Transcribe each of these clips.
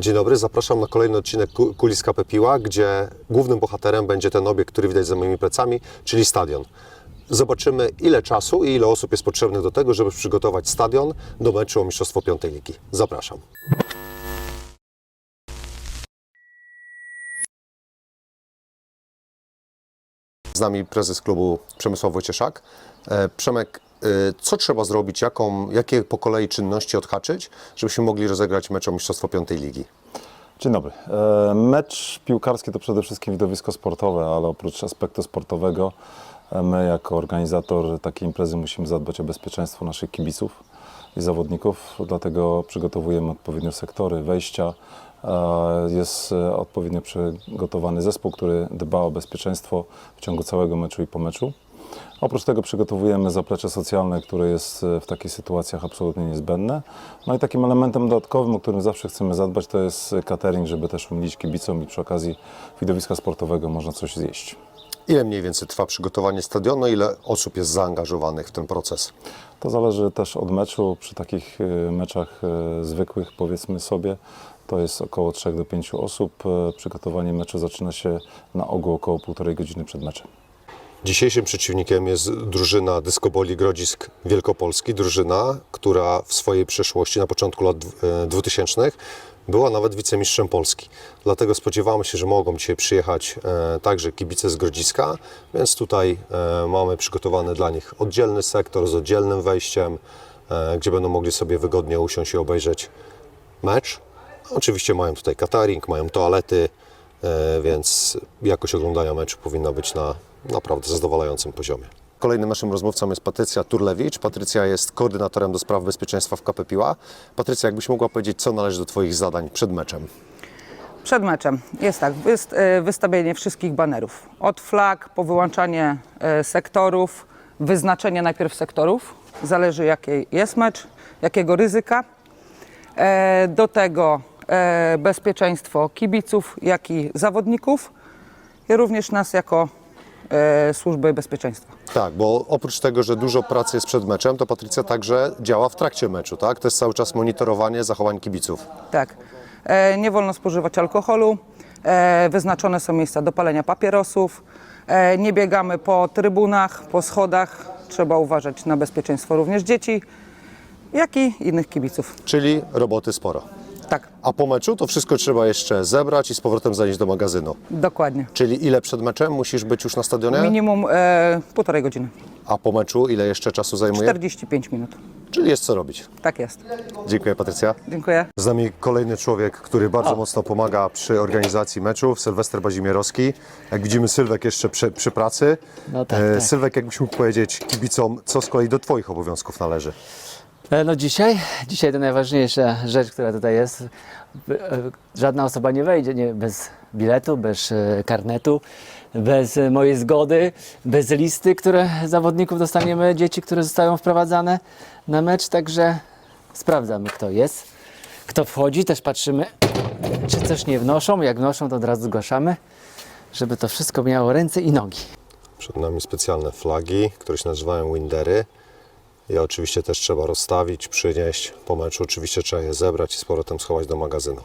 Dzień dobry, zapraszam na kolejny odcinek Ku- Kulis KP Piła, gdzie głównym bohaterem będzie ten obiekt, który widać za moimi plecami, czyli stadion. Zobaczymy, ile czasu i ile osób jest potrzebnych do tego, żeby przygotować stadion do meczu o Mistrzostwo Piątej Ligi. Zapraszam. Z nami prezes klubu Przemysław Wojcieszak. E, Przemek, e, co trzeba zrobić, jaką, jakie po kolei czynności odhaczyć, żebyśmy mogli rozegrać mecz o Mistrzostwo Piątej Ligi? Dzień dobry. E, Mecz piłkarski to przede wszystkim widowisko sportowe, ale oprócz aspektu sportowego, my jako organizator takiej imprezy musimy zadbać o bezpieczeństwo naszych kibiców i zawodników, dlatego przygotowujemy odpowiednio sektory wejścia. E, Jest e, odpowiednio przygotowany zespół, który dba o bezpieczeństwo w ciągu całego meczu i po meczu. Oprócz tego przygotowujemy zaplecze socjalne, które jest e, w takich sytuacjach absolutnie niezbędne. No i takim elementem dodatkowym, o którym zawsze chcemy zadbać, to jest catering, żeby też umilić kibicom i przy okazji widowiska sportowego można coś zjeść. Ile mniej więcej trwa przygotowanie stadionu, ile osób jest zaangażowanych w ten proces? To zależy też od meczu. Przy takich meczach zwykłych, powiedzmy sobie, to jest około 3 do 5 osób. E, Przygotowanie meczu zaczyna się na ogół około półtorej godziny przed meczem. Dzisiejszym przeciwnikiem jest drużyna Dyskoboli Grodzisk Wielkopolski, drużyna, która w swojej przeszłości na początku lat e, 2000 była nawet wicemistrzem Polski. Dlatego spodziewamy się, że mogą dzisiaj przyjechać e, także kibice z Grodziska, więc tutaj e, mamy przygotowany dla nich oddzielny sektor z oddzielnym wejściem, e, gdzie będą mogli sobie wygodnie usiąść i obejrzeć mecz. Oczywiście mają tutaj catering, mają toalety, e, więc jakość oglądania meczu powinna być na naprawdę zadowalającym poziomie. Kolejnym naszym rozmówcą jest Patrycja Turlewicz. Patrycja jest koordynatorem do spraw bezpieczeństwa w KP Piła. Patrycja, jakbyś mogła powiedzieć, co należy do Twoich zadań przed meczem? Przed meczem jest tak, e, wystawienie wszystkich banerów. Od flag po wyłączanie e, sektorów, wyznaczenie najpierw sektorów, zależy jaki jest mecz, jakiego ryzyka. Do tego bezpieczeństwo kibiców, jak i zawodników i również nas jako e, służby bezpieczeństwa. Tak, bo oprócz tego, że dużo pracy jest przed meczem, to Patrycja także działa w trakcie meczu, tak? To jest cały czas monitorowanie zachowań kibiców. Tak. E, nie wolno spożywać alkoholu. E, wyznaczone są miejsca do palenia papierosów. E, nie biegamy po trybunach, po schodach. Trzeba uważać na bezpieczeństwo również dzieci, jak i innych kibiców. Czyli roboty sporo. Tak, A po meczu to wszystko trzeba jeszcze zebrać i z powrotem zanieść do magazynu. dokładnie. Czyli ile przed meczem musisz być już na stadionie? Minimum e, półtorej godziny. A po meczu ile jeszcze czasu zajmuje? 45 minut. Czyli jest co robić. Tak jest. Dziękuję Patrycja. Dziękuję. Z nami kolejny człowiek, który bardzo mocno pomaga przy organizacji meczów, Sylwester Bazimierowski. Jak widzimy Sylwek jeszcze przy, przy pracy. No tak, E, tak. Sylwek, jakbyś mógł powiedzieć kibicom, co z kolei do Twoich obowiązków należy? E, No dzisiaj, dzisiaj to najważniejsza rzecz, która tutaj jest. E, Żadna osoba nie wejdzie nie, bez biletu, bez e, karnetu, bez mojej zgody, bez listy, które zawodników dostaniemy, dzieci, które zostają wprowadzane na mecz, także sprawdzamy kto jest, kto wchodzi, też patrzymy czy coś nie wnoszą, jak wnoszą to od razu zgłaszamy, żeby to wszystko miało ręce i nogi. Przed nami specjalne flagi, które się nazywają windery. Je oczywiście też trzeba rozstawić, przynieść po meczu. Oczywiście trzeba je zebrać i z powrotem schować do magazynu.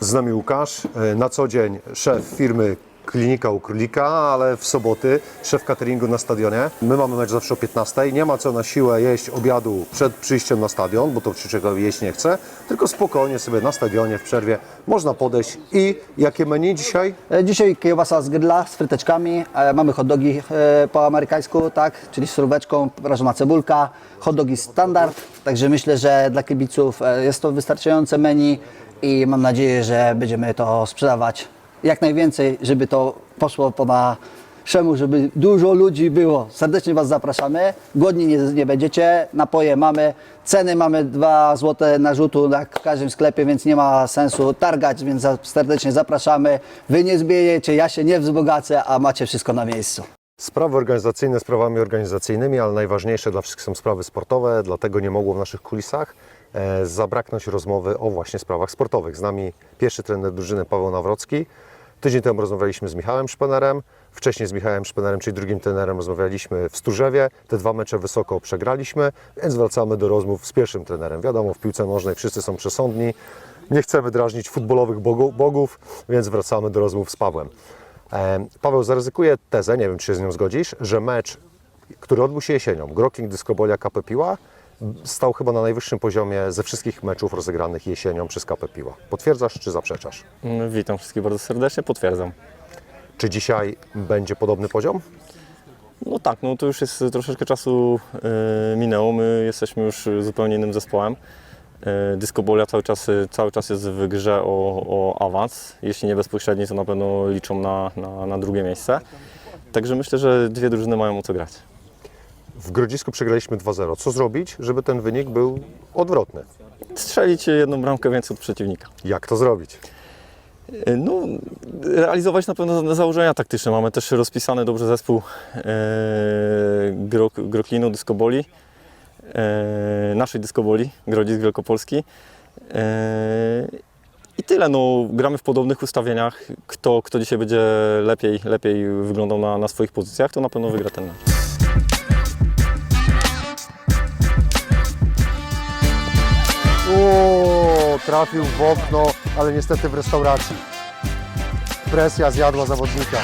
Z nami Łukasz, e, na co dzień szef firmy Klinika u Królika, ale w soboty szef cateringu na stadionie. My mamy mecz zawsze o 15. Nie ma co na siłę jeść obiadu przed przyjściem na stadion, bo to człowiek jeść nie chce, tylko spokojnie sobie na stadionie w przerwie można podejść i jakie menu dzisiaj? E, Dzisiaj kiełbasa z grilla z fryteczkami, e, mamy hot dogi e, po amerykańsku, tak, czyli z suróweczką, prażona cebulka, hot dogi standard, także myślę, że dla kibiców jest to wystarczające menu i mam nadzieję, że będziemy to sprzedawać jak najwięcej, żeby to poszło po naszemu, żeby dużo ludzi było. Serdecznie Was zapraszamy, głodni nie, nie będziecie, napoje mamy, ceny mamy 2 zł narzutu jak w każdym sklepie, więc nie ma sensu targać, więc serdecznie zapraszamy. Wy nie zbiejecie, ja się nie wzbogacę, a macie wszystko na miejscu. Sprawy organizacyjne sprawami organizacyjnymi, ale najważniejsze dla wszystkich są sprawy sportowe, dlatego nie mogło w naszych kulisach zabraknąć rozmowy o właśnie sprawach sportowych. Z nami pierwszy trener drużyny Paweł Nawrocki. Tydzień temu rozmawialiśmy z Michałem Szpenerem, wcześniej z Michałem Szpenerem, czyli drugim trenerem, rozmawialiśmy w Sturzewie. Te dwa mecze wysoko przegraliśmy, więc wracamy do rozmów z pierwszym trenerem. Wiadomo, w piłce nożnej wszyscy są przesądni Nie chcemy drażnić futbolowych bogów, więc wracamy do rozmów z Pawłem. E, Paweł, zaryzykuję tezę, nie wiem czy się z nią zgodzisz, że mecz, który odbył się jesienią, Groking Dyskobolia KP Piła, stał chyba na najwyższym poziomie ze wszystkich meczów rozegranych jesienią przez KP Piła. Potwierdzasz czy zaprzeczasz? Witam wszystkich bardzo serdecznie, potwierdzam. Czy dzisiaj będzie podobny poziom? No tak, no to już jest troszeczkę czasu e, minęło, my jesteśmy już zupełnie innym zespołem. E, Dyskobolia cały czas, cały czas jest w grze o, o awans. Jeśli nie bezpośredni, to na pewno liczą na, na, na drugie miejsce. Także myślę, że dwie drużyny mają o co grać. W Grodzisku przegraliśmy 2-0. Co zrobić, żeby ten wynik był odwrotny? Strzelić jedną bramkę więcej od przeciwnika. Jak to zrobić? E, No, realizować na pewno założenia taktyczne. Mamy też rozpisany dobrze zespół e, Grok, Groklinu, Dyskoboli, e, naszej Dyskoboli, Grodzisk Wielkopolski. E, I tyle, no, gramy w podobnych ustawieniach. Kto, kto dzisiaj będzie lepiej, lepiej wyglądał na, na swoich pozycjach, to na pewno wygra ten mecz. Trafił w okno, ale niestety w restauracji. Presja zjadła zawodnika.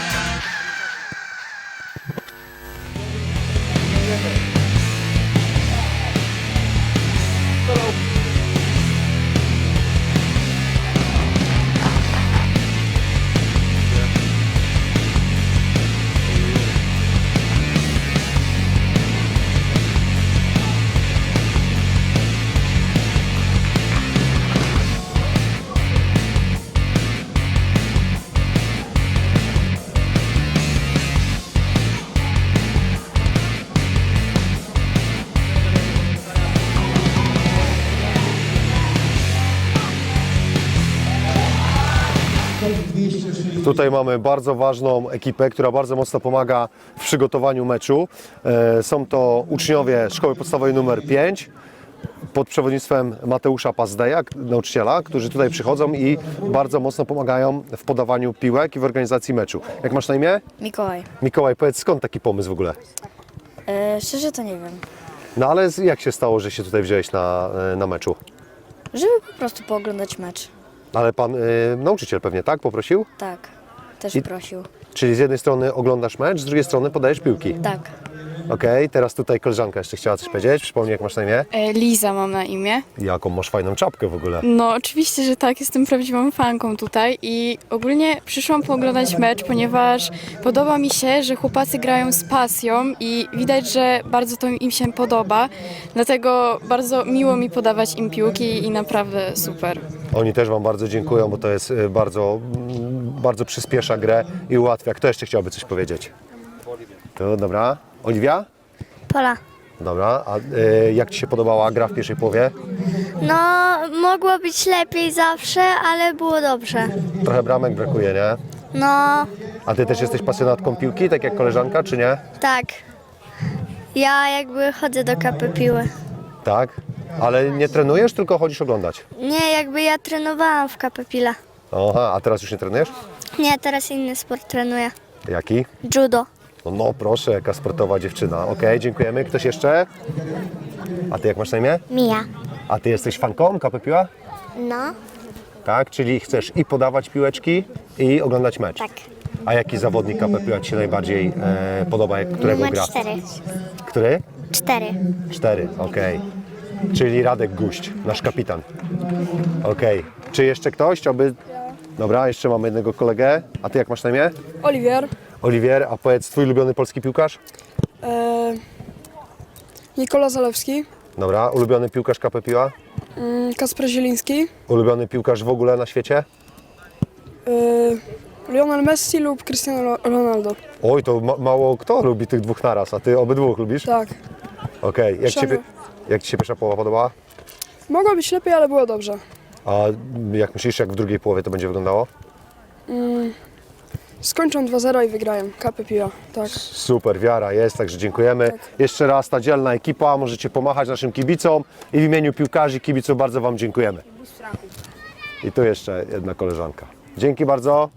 Tutaj mamy bardzo ważną ekipę, która bardzo mocno pomaga w przygotowaniu meczu. E, Są to uczniowie Szkoły Podstawowej nr 5 pod przewodnictwem Mateusza Pazdeja, nauczyciela, którzy tutaj przychodzą i bardzo mocno pomagają w podawaniu piłek i w organizacji meczu. Jak masz na imię? Mikołaj. Mikołaj, powiedz skąd taki pomysł w ogóle? E, szczerze to nie wiem. No ale jak się stało, że się tutaj wziąłeś na, e, na meczu? Żeby po prostu pooglądać mecz. Ale pan y, nauczyciel pewnie tak poprosił? Tak. Też I- prosił. Czyli z jednej strony oglądasz mecz, z drugiej strony podajesz piłki. Tak. Okej, teraz tutaj koleżanka jeszcze chciała coś powiedzieć. Przypomnij, jak masz na imię? E, Liza mam na imię. Jaką masz fajną czapkę w ogóle. No oczywiście, że tak, jestem prawdziwą fanką tutaj i ogólnie przyszłam pooglądać mecz, ponieważ podoba mi się, że chłopacy grają z pasją i widać, że bardzo to im się podoba. Dlatego bardzo miło mi podawać im piłki i naprawdę super. Oni też Wam bardzo dziękują, bo to jest y, bardzo, mm, bardzo przyspiesza grę i ułatwia. Kto jeszcze chciałby coś powiedzieć? To dobra. Oliwia? Pola. Dobra. A y, jak Ci się podobała gra w pierwszej połowie? No, mogło być lepiej zawsze, ale było dobrze. Trochę bramek brakuje, nie? No, A Ty też jesteś pasjonatką piłki, tak jak koleżanka, czy nie? tak. Ja jakby chodzę do kapy piły. Tak. Ale nie trenujesz, tylko chodzisz oglądać. Nie, jakby ja trenowałam w kapę pila. Aha, a teraz już nie trenujesz? Nie, teraz inny sport trenuję. Jaki? Judo. No, no proszę, jaka sportowa dziewczyna. Okej, dziękujemy. Ktoś jeszcze? A Ty jak masz na imię? Mija. A Ty jesteś fanką KP Piła? No, Tak, czyli chcesz i podawać piłeczki, i oglądać mecz. tak. A jaki zawodnik KP Piła Ci się najbardziej e, podoba, jak, którego Numer gra? cztery. Który? Cztery. Cztery, okej. Czyli Radek Guść, nasz kapitan. Okej. Czy jeszcze ktoś chciałby... Dobra, jeszcze mamy jednego kolegę. A Ty jak masz na imię? Oliwier, Oliwier, a powiedz, Twój ulubiony polski piłkarz? e, Nikola Zalewski, Dobra, ulubiony piłkarz KP Piła? mm, Kasper Zieliński, Ulubiony piłkarz w ogóle na świecie? e, Lionel Messi lub Cristiano Ro- Ronaldo. Oj, to ma mało kto lubi tych dwóch naraz, a Ty obydwóch lubisz? Tak. Okej, jak, Ci, Szanowny. jak Ci się pierwsza połowa podobała? Mogło być lepiej, ale było dobrze. A jak myślisz, jak w drugiej połowie to będzie wyglądało? Skończą 2-0 i wygrają. Kapy piła. Tak. Super, wiara jest, także dziękujemy. Jeszcze raz ta dzielna ekipa, możecie pomachać naszym kibicom i w imieniu piłkarzy kibiców bardzo Wam dziękujemy. I tu jeszcze jedna koleżanka. Dzięki bardzo.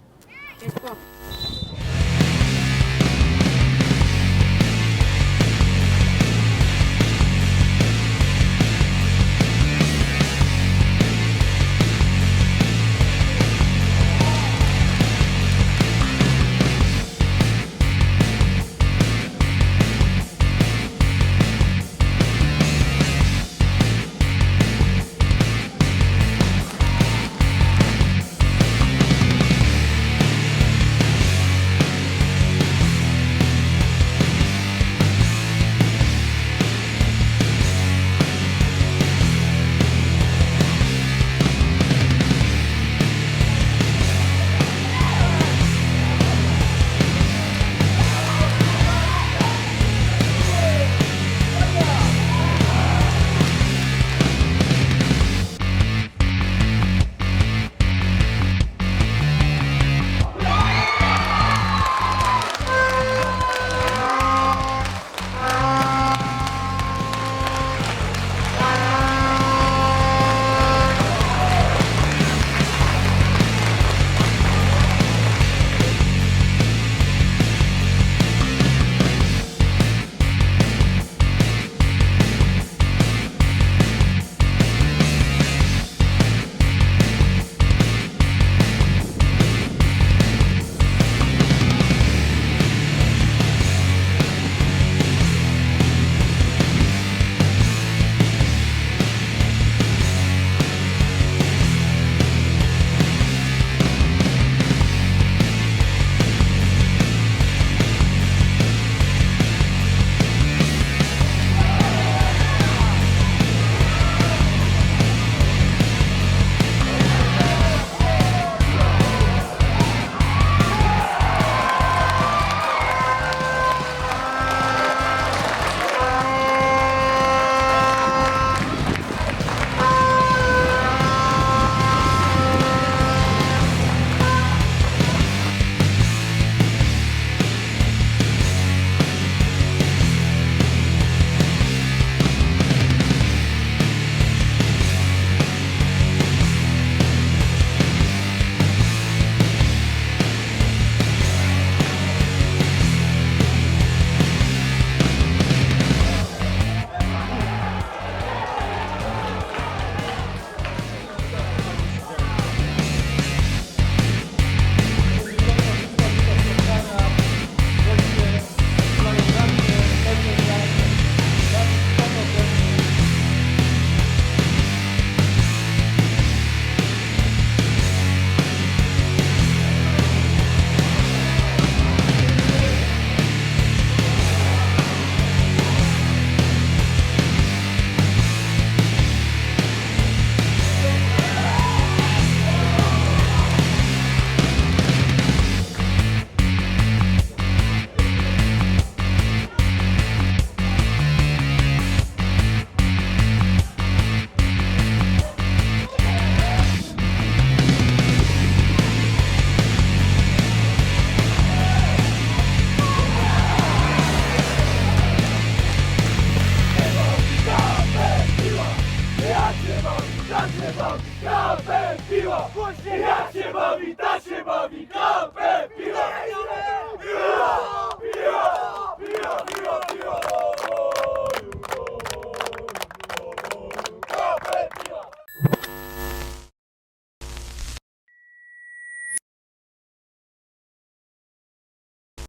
Bawi, KP Piła! Jak się bawi, tak się bawi, KP Piła!